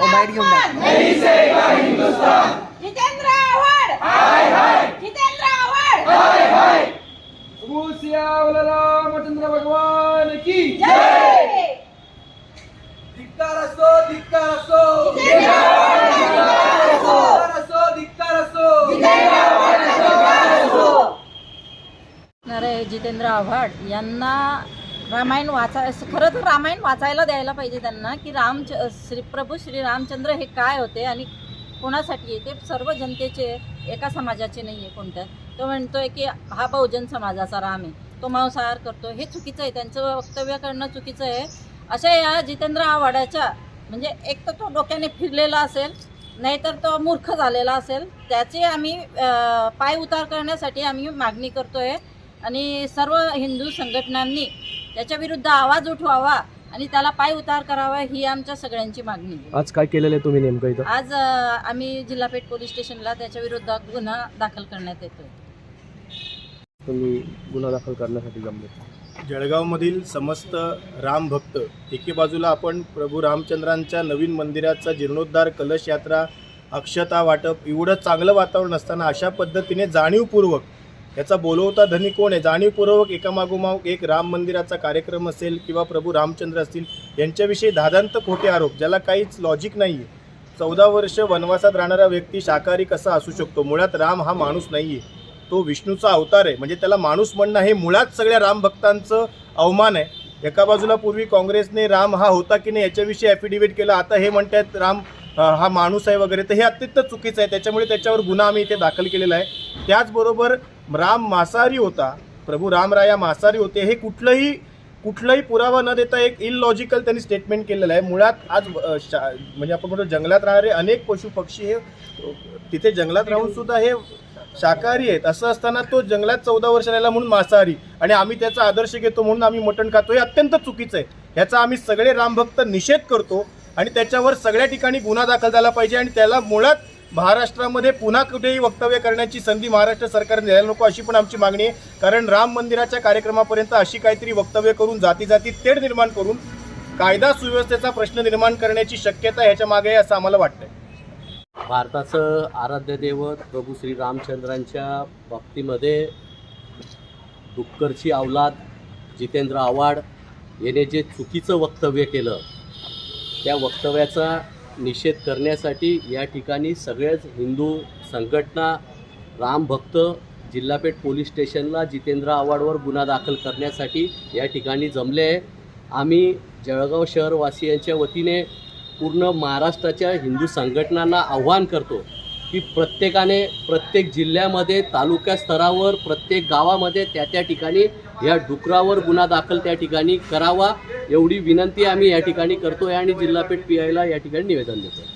ओ bite घेऊन जा. जितेंद्र आव्हाड! जितेंद्र आव्हाड! सियावला रामचंद्र भगवान की जय! धिक्कार असो धिक्कार असो. जितेंद्र आव्हाड धिक्कार असो. धिक्कार असो असणारे जितेंद्र आव्हाड यांना रामायण वाचा खरं तर रामायण वाचायला द्यायला पाहिजे त्यांना की राम श्री प्रभू श्री रामचंद्र हे काय होते आणि कोणासाठी आहे? ते सर्व जनतेचे एका समाजाचे नाही आहे कोणत्या. तो म्हणतोय की हा बहुजन समाजाचा राम आहे. तो मांसाहार करतो. हे चुकीचं आहे. त्यांचं वक्तव्य करणं चुकीचं आहे. अशा या जितेंद्र आव्हाडाच्या म्हणजे एक तर तो डोक्याने फिरलेला असेल नाहीतर तो मूर्ख झालेला असेल. त्याचे आम्ही पाय उतार करण्यासाठी आम्ही मागणी करतोय. आणि सर्व हिंदू संघटनांनी त्याच्या विरुद्ध आवाज उठवावा आणि त्याला पाय उतार करावा ही आमच्या सगळ्यांची मागणी आहे. आज काय केलेलं आहे तुम्ही नेमकं इथं? आज अं, आम्ही जिल्हापेठ पोलीस स्टेशनला त्याच्या विरुद्ध गुन्हा दाखल करण्यात येतोय. तुम्ही गुन्हा दाखल करण्यासाठी जमले. जळगावमधील समस्त राम भक्त एके बाजूला आपण प्रभू रामचंद्रांच्या नवीन मंदिराचा जीर्णोद्धार कलश यात्रा अक्षता वाटप एवढं चांगलं वातावरण असताना अशा पद्धतीने जाणीवपूर्वक याचा बोलवता धनी कोण आहे? जाणीवपूर्वक एकामागोमाग एक राम मंदिराचा कार्यक्रम असेल किंवा प्रभू रामचंद्र असतील यांच्याविषयी धादांत खोटे आरोप ज्याला काहीच लॉजिक नाही आहे चौदा वर्ष वनवासात राहणारा व्यक्ती शाकाहारी कसा असू शकतो? मुळात राम हा माणूस नाही आहे तो विष्णूचा अवतार आहे. म्हणजे त्याला माणूस म्हणणं हे मुळात सगळ्या राम भक्तांचं अवमान आहे. एका बाजूला पूर्वी काँग्रेसने राम हा होता की नाही याच्याविषयी ॲफिडेव्हिट केलं. आता हे म्हणतात राम हा माणूस आहे वगैरे तर हे अत्यंत चुकीचं आहे. त्याच्यामुळे त्याच्यावर गुन्हा आम्ही इथे दाखल केलेला आहे. त्याचबरोबर राम मांसाहारी होता. प्रभू रामराया मांसाहारी होते. हे कुठलंही कुठलाही पुरावा न देता एक इलॉजिकल त्यांनी स्टेटमेंट केलेलं आहे. मुळात आज शा म्हणजे आपण म्हणतो जंगलात राहणारे अनेक पशु पक्षी हे तिथे जंगलात राहून सुद्धा हे शाकाहारी आहेत. असं असताना तो जंगलात चौदा वर्ष राहिला म्हणून मांसाहारी. आणि आम्ही त्याचा आदर्श घेतो म्हणून आम्ही मटण खातो. हे अत्यंत चुकीचं आहे. ह्याचा आम्ही सगळे रामभक्त निषेध करतो. आणि त्याच्यावर सगळ्या ठिकाणी गुन्हा दाखल झाला पाहिजे आणि त्याला मुळात महाराष्ट्रामध्ये पुन्हा कुठेही वक्तव्य करण्याची संधी महाराष्ट्र सरकारने द्यायला नको अशी पण आमची मागणी आहे. कारण राम मंदिराच्या कार्यक्रमापर्यंत अशी काहीतरी वक्तव्य करून जाती जाती तेढ निर्माण करून कायदा सुव्यवस्थेचा प्रश्न निर्माण करण्याची शक्यता ह्याच्या मागे आहे असं आम्हाला वाटतंय. भारताचं आराध्य दैवत प्रभू श्री रामचंद्रांच्या बाबतीमध्ये डुक्करची अवलाद जितेंद्र आव्हाड याने जे चुकीचं वक्तव्य केलं त्या वक्तव्याचा निषेध करण्यासाठी या ठिकाणी सगळेच हिंदू संघटना रामभक्त जिल्हापेठ पोलीस स्टेशनला जितेंद्र आव्हाडवर गुन्हा दाखल करण्यासाठी या ठिकाणी जमले आहे. आम्ही जळगाव शहरवासियांच्या वतीने पूर्ण महाराष्ट्राच्या हिंदू संघटनांना आव्हान करतो की प्रत्येकाने प्रत्येक जिल्ह्यामध्ये तालुक्या स्तरावर प्रत्येक गावामध्ये त्या त्या ठिकाणी या डुकरावर गुन्हा दाखल त्या ठिकाणी करावा एवढी विनंती आम्ही या ठिकाणी करतो आहे आणि जिल्हापेठ पी आयला या ठिकाणी निवेदन देतो